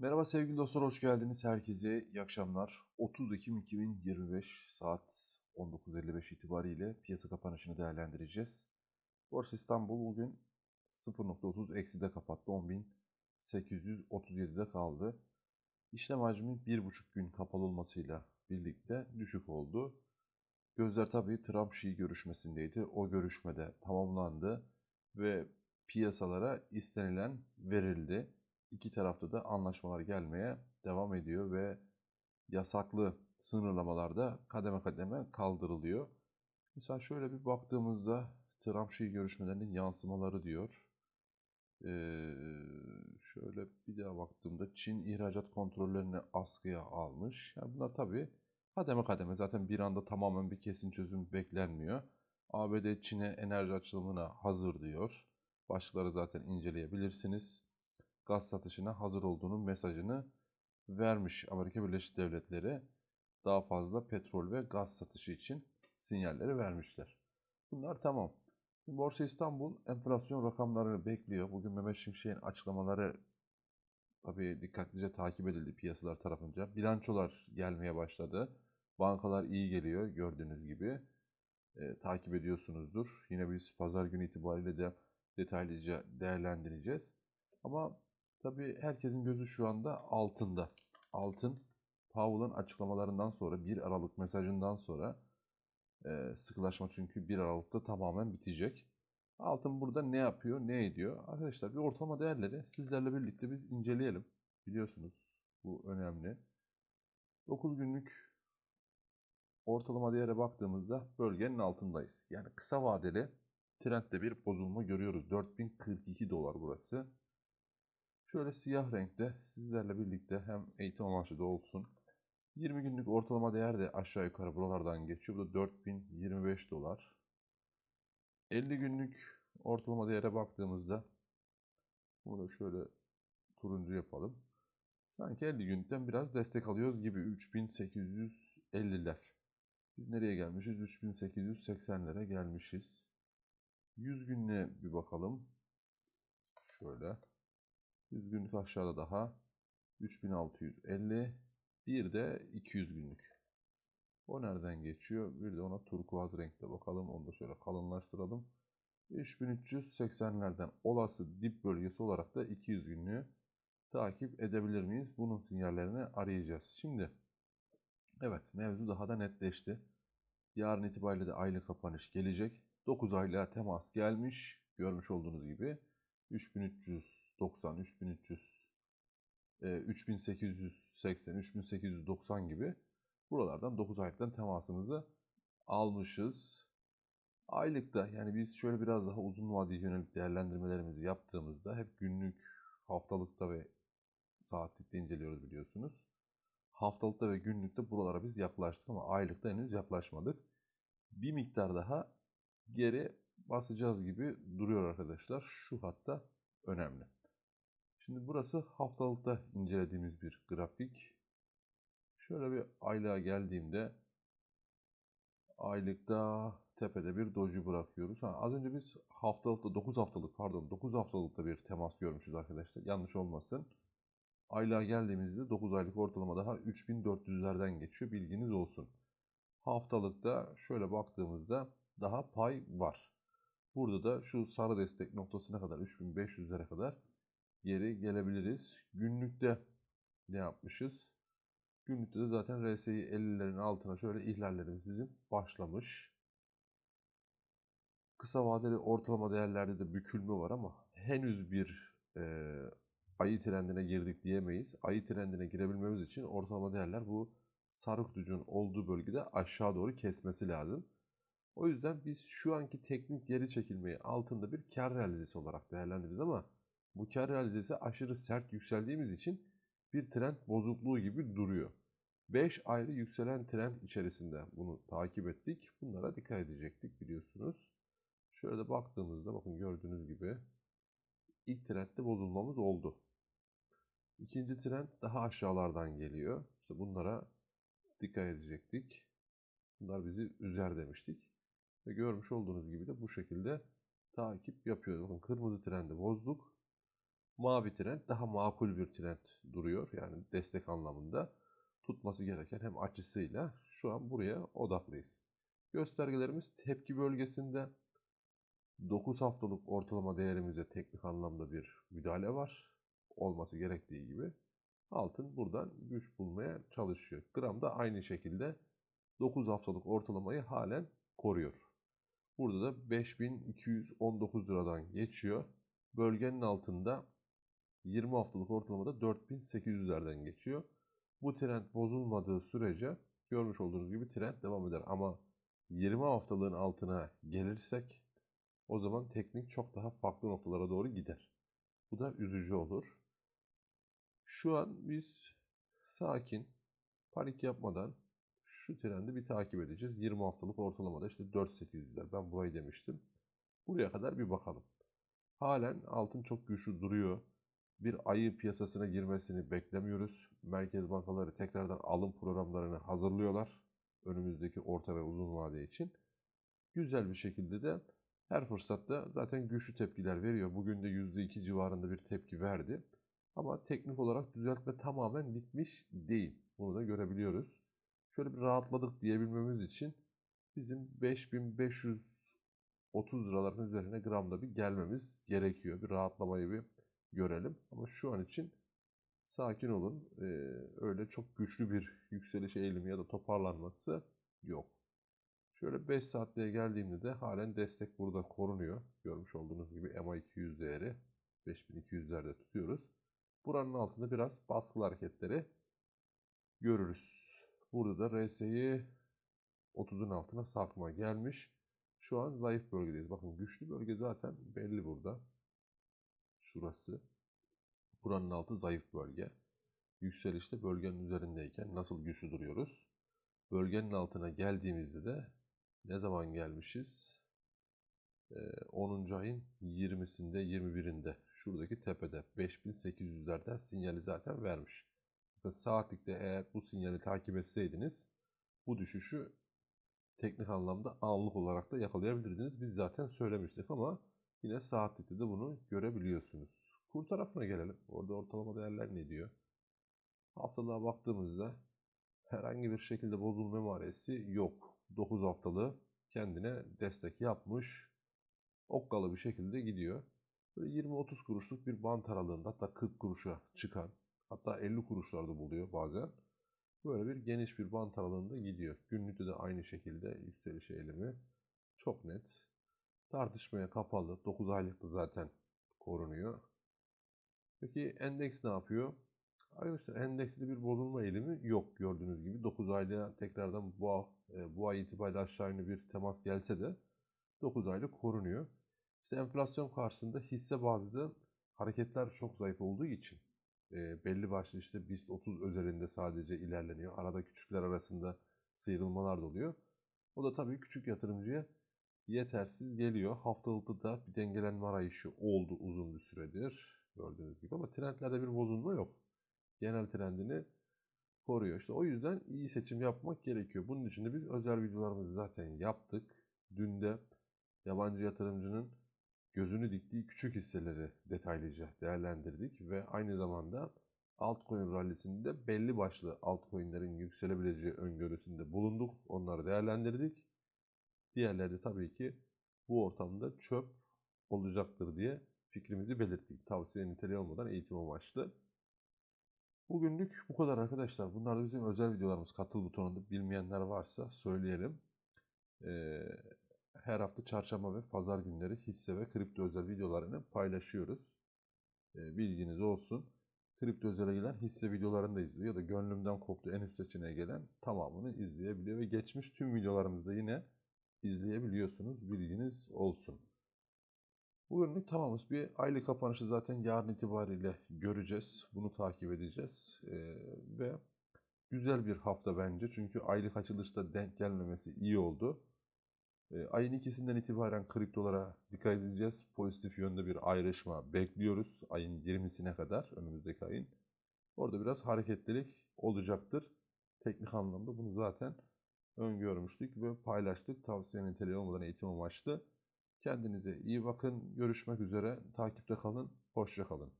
Merhaba sevgili dostlar, hoş geldiniz. Herkese iyi akşamlar. 30 Ekim 2025 saat 19.55 itibariyle piyasa kapanışını değerlendireceğiz. Borsa İstanbul bugün 0.30 ekside kapattı. 10.837'de kaldı. İşlem hacmi 1,5 gün kapalı olmasıyla birlikte düşük oldu. Gözler tabii Trump Şii görüşmesindeydi. O görüşmede tamamlandı ve piyasalara istenilen verildi. İki tarafta da anlaşmalar gelmeye devam ediyor ve yasaklı sınırlamalar da kademe kademe kaldırılıyor. Mesela şöyle bir baktığımızda Trump Şii görüşmelerinin yansımaları diyor. Ee, şöyle bir daha baktığımda Çin ihracat kontrollerini askıya almış. Yani bunlar tabii kademe kademe zaten bir anda tamamen bir kesin çözüm beklenmiyor. ABD Çin'e enerji açılımına hazır diyor. Başlıkları zaten inceleyebilirsiniz. Gaz satışına hazır olduğunun mesajını vermiş Amerika Birleşik Devletleri. Daha fazla petrol ve gaz satışı için sinyalleri vermişler. Bunlar tamam. Borsa İstanbul enflasyon rakamlarını bekliyor. Bugün Mehmet Şimşek'in açıklamaları tabii dikkatlice takip edildi piyasalar tarafınca. Bilançolar gelmeye başladı. Bankalar iyi geliyor gördüğünüz gibi. E, takip ediyorsunuzdur. Yine biz pazar günü itibariyle de detaylıca değerlendireceğiz. Ama tabii herkesin gözü şu anda altında. Altın Powell'ın açıklamalarından sonra 1 Aralık mesajından sonra e, sıkılaşma çünkü 1 Aralık'ta tamamen bitecek. Altın burada ne yapıyor, ne ediyor? Arkadaşlar bir ortalama değerleri sizlerle birlikte biz inceleyelim. Biliyorsunuz bu önemli. 9 günlük ortalama değere baktığımızda bölgenin altındayız. Yani kısa vadeli trendde bir bozulma görüyoruz. 4042 dolar burası. Şöyle siyah renkte sizlerle birlikte hem eğitim amaçlı da olsun. 20 günlük ortalama değer de aşağı yukarı buralardan geçiyor. Bu da 4025 dolar. 50 günlük ortalama değere baktığımızda bunu şöyle turuncu yapalım. Sanki 50 günlükten biraz destek alıyoruz gibi 3850'ler. Biz nereye gelmişiz? 3880'lere gelmişiz. 100 günlüğe bir bakalım. Şöyle. 100 günlük aşağıda daha. 3650. Bir de 200 günlük. O nereden geçiyor? Bir de ona turkuaz renkte bakalım. Onu da şöyle kalınlaştıralım. 3380'lerden olası dip bölgesi olarak da 200 günlüğü takip edebilir miyiz? Bunun sinyallerini arayacağız. Şimdi evet mevzu daha da netleşti. Yarın itibariyle de aylık kapanış gelecek. 9 aylığa temas gelmiş. Görmüş olduğunuz gibi 3390, 3300, 3880, 3890 gibi buralardan 9 aylıktan temasımızı almışız. Aylıkta yani biz şöyle biraz daha uzun vadeli yönelik değerlendirmelerimizi yaptığımızda hep günlük, haftalıkta ve saatlikte inceliyoruz biliyorsunuz. Haftalıkta ve günlükte buralara biz yaklaştık ama aylıkta henüz yaklaşmadık. Bir miktar daha geri basacağız gibi duruyor arkadaşlar. Şu hatta önemli. Şimdi burası haftalıkta incelediğimiz bir grafik. Şöyle bir aylığa geldiğimde aylıkta tepede bir doji bırakıyoruz. Ha, az önce biz haftalıkta 9 haftalık pardon 9 haftalıkta bir temas görmüşüz arkadaşlar. Yanlış olmasın. Aylığa geldiğimizde 9 aylık ortalama daha 3400'lerden geçiyor. Bilginiz olsun. Haftalıkta şöyle baktığımızda daha pay var. Burada da şu sarı destek noktasına kadar 3500'lere kadar geri gelebiliriz. Günlükte ne yapmışız? Günlükte de zaten RSI 50'lerin altına şöyle ihlallerimiz bizim başlamış. Kısa vadeli ortalama değerlerde de bükülme var ama henüz bir e, ayı trendine girdik diyemeyiz. Ayı trendine girebilmemiz için ortalama değerler bu sarı kutucuğun olduğu bölgede aşağı doğru kesmesi lazım. O yüzden biz şu anki teknik geri çekilmeyi altında bir kar realizesi olarak değerlendiririz ama bu kar realizesi aşırı sert yükseldiğimiz için bir trend bozukluğu gibi duruyor. 5 ayrı yükselen trend içerisinde bunu takip ettik. Bunlara dikkat edecektik biliyorsunuz. Şöyle de baktığımızda bakın gördüğünüz gibi ilk trendde bozulmamız oldu. İkinci trend daha aşağılardan geliyor. İşte bunlara dikkat edecektik. Bunlar bizi üzer demiştik. Ve görmüş olduğunuz gibi de bu şekilde takip yapıyoruz. Bakın kırmızı trendi bozduk. Mavi trend daha makul bir trend duruyor. Yani destek anlamında tutması gereken hem açısıyla şu an buraya odaklıyız. Göstergelerimiz tepki bölgesinde 9 haftalık ortalama değerimizde teknik anlamda bir müdahale var. Olması gerektiği gibi. Altın buradan güç bulmaya çalışıyor. Gram da aynı şekilde 9 haftalık ortalamayı halen koruyor. Burada da 5219 liradan geçiyor. Bölgenin altında 20 haftalık ortalamada 4800'lerden geçiyor. Bu trend bozulmadığı sürece görmüş olduğunuz gibi trend devam eder. Ama 20 haftalığın altına gelirsek o zaman teknik çok daha farklı noktalara doğru gider. Bu da üzücü olur. Şu an biz sakin, panik yapmadan şu trendi bir takip edeceğiz. 20 haftalık ortalamada işte 4800'ler. Ben burayı demiştim. Buraya kadar bir bakalım. Halen altın çok güçlü duruyor. Bir ayı piyasasına girmesini beklemiyoruz. Merkez bankaları tekrardan alım programlarını hazırlıyorlar. Önümüzdeki orta ve uzun vade için. Güzel bir şekilde de her fırsatta zaten güçlü tepkiler veriyor. Bugün de %2 civarında bir tepki verdi. Ama teknik olarak düzeltme tamamen bitmiş değil. Bunu da görebiliyoruz. Şöyle bir rahatladık diyebilmemiz için bizim 5530 liraların üzerine gramda bir gelmemiz gerekiyor. Bir rahatlamayı bir görelim. Ama şu an için sakin olun. Ee, öyle çok güçlü bir yükseliş eğilimi ya da toparlanması yok. Şöyle 5 saatliğe geldiğimde de halen destek burada korunuyor. Görmüş olduğunuz gibi MA200 değeri 5200'lerde tutuyoruz. Buranın altında biraz baskılı hareketleri görürüz. Burada da RSI 30'un altına sarkma gelmiş. Şu an zayıf bölgedeyiz. Bakın güçlü bölge zaten belli burada. Şurası. Buranın altı zayıf bölge. Yükselişte bölgenin üzerindeyken nasıl güçlü duruyoruz? Bölgenin altına geldiğimizde de ne zaman gelmişiz? Ee, 10. ayın 20'sinde 21'inde şuradaki tepede 5800'lerden sinyali zaten vermiş. Bakın saatlikte eğer bu sinyali takip etseydiniz bu düşüşü teknik anlamda anlık olarak da yakalayabilirdiniz. Biz zaten söylemiştik ama yine saatlikte de bunu görebiliyorsunuz. Kur tarafına gelelim. Orada ortalama değerler ne diyor? Haftalığa baktığımızda herhangi bir şekilde bozulma emaresi yok. 9 haftalığı kendine destek yapmış. Okkalı bir şekilde gidiyor. Böyle 20-30 kuruşluk bir bant aralığında hatta 40 kuruşa çıkan hatta 50 kuruşlarda buluyor bazen. Böyle bir geniş bir bant aralığında gidiyor. Günlükte de aynı şekilde yükseliş eğilimi çok net. Tartışmaya kapalı. 9 aylıkta zaten korunuyor. Peki endeks ne yapıyor? Arkadaşlar endekste bir bozulma eğilimi yok gördüğünüz gibi. 9 aylığa tekrardan bu, e, bu ay itibariyle aşağı yönlü bir temas gelse de 9 aylık korunuyor. İşte enflasyon karşısında hisse bazlı hareketler çok zayıf olduğu için e, belli başlı işte BIST 30 özelinde sadece ilerleniyor. Arada küçükler arasında sıyrılmalar da oluyor. O da tabii küçük yatırımcıya yetersiz geliyor. Haftalıkta da bir dengelenme arayışı oldu uzun bir süredir. Gördüğünüz gibi ama trendlerde bir bozulma yok. Genel trendini koruyor. İşte o yüzden iyi seçim yapmak gerekiyor. Bunun için de biz özel videolarımızı zaten yaptık. Dün de yabancı yatırımcının gözünü diktiği küçük hisseleri detaylıca değerlendirdik ve aynı zamanda altcoin rallisinde belli başlı altcoin'lerin yükselebileceği öngörüsünde bulunduk. Onları değerlendirdik. Diğerleri tabii ki bu ortamda çöp olacaktır diye fikrimizi belirttik. Tavsiye niteliği olmadan eğitim amaçlı. Bugünlük bu kadar arkadaşlar. Bunlar da bizim özel videolarımız. Katıl butonunda bilmeyenler varsa söyleyelim. Ee, her hafta çarşamba ve pazar günleri hisse ve kripto özel videolarını paylaşıyoruz. Ee, bilginiz olsun. Kripto özele gelen hisse videolarını da izliyor ya da gönlümden koptu en üst seçeneğe gelen tamamını izleyebiliyor ve geçmiş tüm videolarımızda yine izleyebiliyorsunuz. Bilginiz olsun. Bugünlük tamamız. Bir aylık kapanışı zaten yarın itibariyle göreceğiz. Bunu takip edeceğiz. Ee, ve güzel bir hafta bence. Çünkü aylık açılışta denk gelmemesi iyi oldu. Ee, ayın ikisinden itibaren kriptolara dikkat edeceğiz. Pozitif yönde bir ayrışma bekliyoruz. Ayın 20'sine kadar önümüzdeki ayın. Orada biraz hareketlilik olacaktır. Teknik anlamda bunu zaten öngörmüştük ve paylaştık. Tavsiye niteliği olmadan eğitim amaçlı. Kendinize iyi bakın. Görüşmek üzere. Takipte kalın. Hoşça kalın.